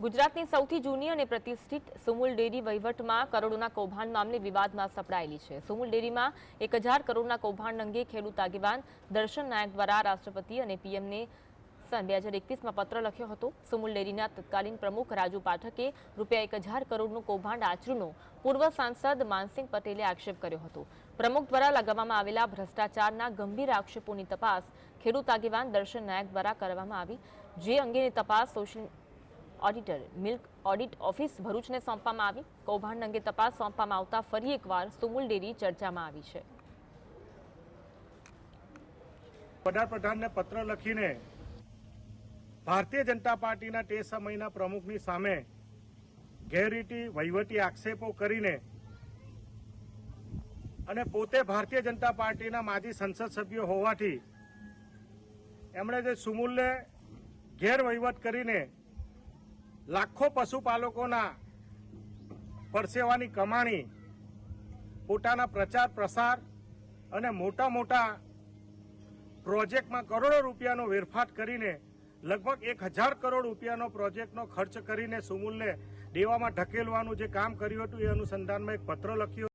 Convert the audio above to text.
ગુજરાતની સૌથી જૂની અને પ્રતિષ્ઠિત સુમુલ ડેરી વહીવટમાં કરોડોના કૌભાંડ મામલે વિવાદમાં સપડાયેલી છે. સુમુલ ડેરીમાં એક હજાર કરોડના કૌભાંડ અંગે ખેડૂત આગેવાન દર્શન નાયક દ્વારા રાષ્ટ્રપતિ અને પીએમને સન બે હજાર એકવીસમાં પત્ર લખ્યો હતો. સુમુલ ડેરીના તત્કાલીન પ્રમુખ રાજુ પાઠકે રૂપિયા એક હજાર કરોડનું કૌભાંડ આચરૂનો પૂર્વ સાંસદ માનસિંહ પટેલે આક્ષેપ કર્યો હતો. પ્રમુખ દ્વારા લગાવવામાં આવેલા ભ્રષ્ટાચારના ગંભીર આક્ષેપોની તપાસ ખેડૂત આગેવાન દર્શન નાયક દ્વારા કરવામાં આવી. જે અંગેની તપાસ social auditor milk audit office ભરૂચને સોંપવામાં આવી. કૌભાંડ અંગે તપાસ સોંપવામાં આવતા ફરી એકવાર સુમુલ ડેરી ચર્ચામાં આવી છે. વડાપ્રધાનને પત્ર લખીને ભારતીય જનતા પાર્ટીના તે સમયના પ્રમુખની સામે ગેરરીતિ વહીવટી આક્ષેપો કરીને અને પોતે ભારતીય જનતા પાર્ટીના માજી સંસદ સભ્યો હોવાથી એમણે જે સુમુલને ગેરવહીવટ કરીને લાખો પશુપાલકોના પરસેવાની કમાણી, પોતાના પ્રચાર પ્રસાર અને મોટા મોટા પ્રોજેક્ટમાં કરોડો રૂપિયાનો વેરફાટ કરીને, લગભગ એક હજાર કરોડ રૂપિયાનો પ્રોજેક્ટનો ખર્ચ કરીને સુમૂલને દેવામાં ઢકેલવાનું જે કામ કર્યું હતું, એ અનુસંધાનમાં એક પત્ર લખ્યો